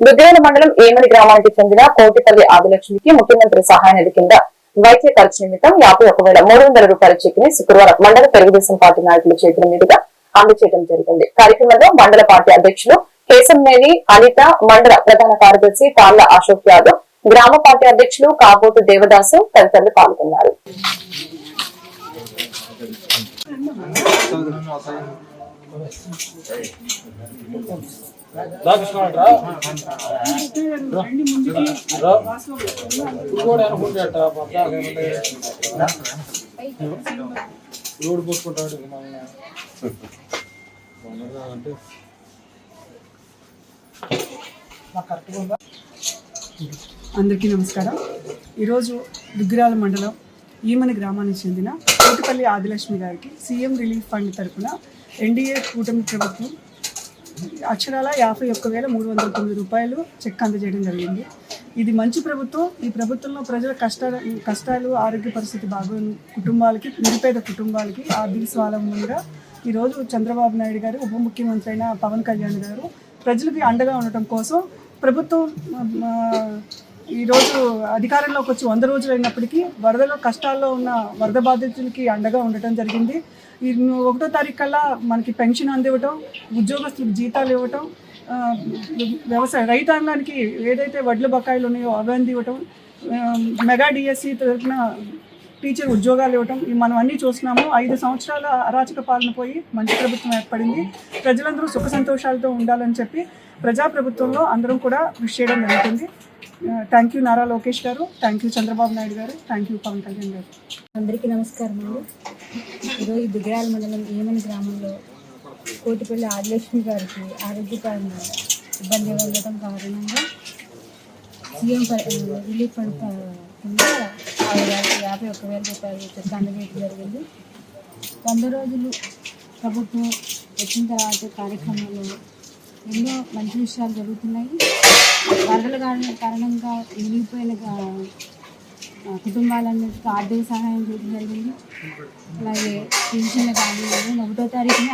దుగ్గేల మండలం ఏమని గ్రామానికి చెందిన కోటిపల్లి ఆదిలక్ష్మికి ముఖ్యమంత్రి సహాయ నిధి కింద వైద్య ఖర్చు నిమిత్తం యాభై ఒక వేల మూడు వందల రూపాయల చెక్కుని శుక్రవారం మండల తెలుగుదేశం పార్టీ నాయకుల చేతుల మీదుగా అందజేయడం జరిగింది. కార్యక్రమంలో మండల పార్టీ అధ్యక్షులు కేశంనేని అనిత మండల ప్రధాన కార్యదర్శి తాళ్ళ అశోక్ యాదవ్ గ్రామ పార్టీ అధ్యక్షులు కాబోతు దేవదాసు తదితరులు పాల్గొన్నారు. రా రోడ్డు పోసుకుంటాడు అంటే అందరికీ నమస్కారం. ఈరోజు దుగ్గిరాల మండలం ఈమని గ్రామానికి చెందిన కోటిపల్లి ఆదిలక్ష్మి గారికి సీఎం రిలీఫ్ ఫండ్ తరఫున ఎన్డీఏ కూటమి ప్రభుత్వం అక్షరాల యాభై ఒక్క వేల మూడు వందల తొమ్మిది రూపాయలు చెక్ అందజేయడం జరిగింది. ఇది మంచి ప్రభుత్వం. ఈ ప్రభుత్వంలో ప్రజల కష్ట కష్టాలు ఆరోగ్య పరిస్థితి బాగోని కుటుంబాలకి నిరుపేద కుటుంబాలకి ఆర్థిక స్వావలంబనగా ఈరోజు చంద్రబాబు నాయుడు గారు ఉప ముఖ్యమంత్రి అయిన పవన్ కళ్యాణ్ గారు ప్రజలకి అండగా ఉండటం కోసం ప్రభుత్వం ఈరోజు అధికారంలోకి వచ్చి వంద రోజులు అయినప్పటికీ వరదలో కష్టాల్లో ఉన్న వరద బాధితులకి అండగా ఉండటం జరిగింది. ఈ ఒకటో తారీఖు కల్లా మనకి పెన్షన్ అందివ్వటం ఉద్యోగస్తులకు జీతాలు ఇవ్వటం వ్యవసాయ రైతాంగానికి ఏదైతే వడ్ల బకాయిలు ఉన్నాయో అవి అందివ్వటం మెగా డిఎస్సి తరఫున టీచర్ ఉద్యోగాలు ఇవ్వటం మనం అన్నీ చూస్తున్నాము. ఐదు సంవత్సరాల అరాచక పాలన పోయి మంచి ప్రభుత్వం ఏర్పడింది. ప్రజలందరూ సుఖ సంతోషాలతో ఉండాలని చెప్పి ప్రజాప్రభుత్వంలో అందరం కూడా కృషి చేయడం జరుగుతుంది. థ్యాంక్ యూ నారా లోకేష్ గారు థ్యాంక్ యూ చంద్రబాబు నాయుడు గారు థ్యాంక్ యూ పవన్ కళ్యాణ్ గారు అందరికీ నమస్కారం అండి. ఈరోజు దుగ్గరాల మండలం ఏమని గ్రామంలో కోటిపల్లి ఆదిలక్ష్మి గారికి ఆరోగ్యపరంగా ఇబ్బంది ఉండటం కారణంగా సీఎం రిలీఫ్ ఫండ్ కింద ఆరు యాభై ఒక్క వేల రూపాయలు చెక్ అందజేయడం జరిగింది. వంద రోజులు ప్రభుత్వం వచ్చిన తర్వాత కార్యక్రమంలో ఎన్నో మంచి విషయాలు జరుగుతున్నాయి. వరదల కారణ- కారణంగా మిగిలిపోయిన కుటుంబాలన్నిటికీ ఆర్థిక సహాయం చేయడం జరిగింది. అలాగే పింఛన్లు కానీ ఒకటో తారీఖున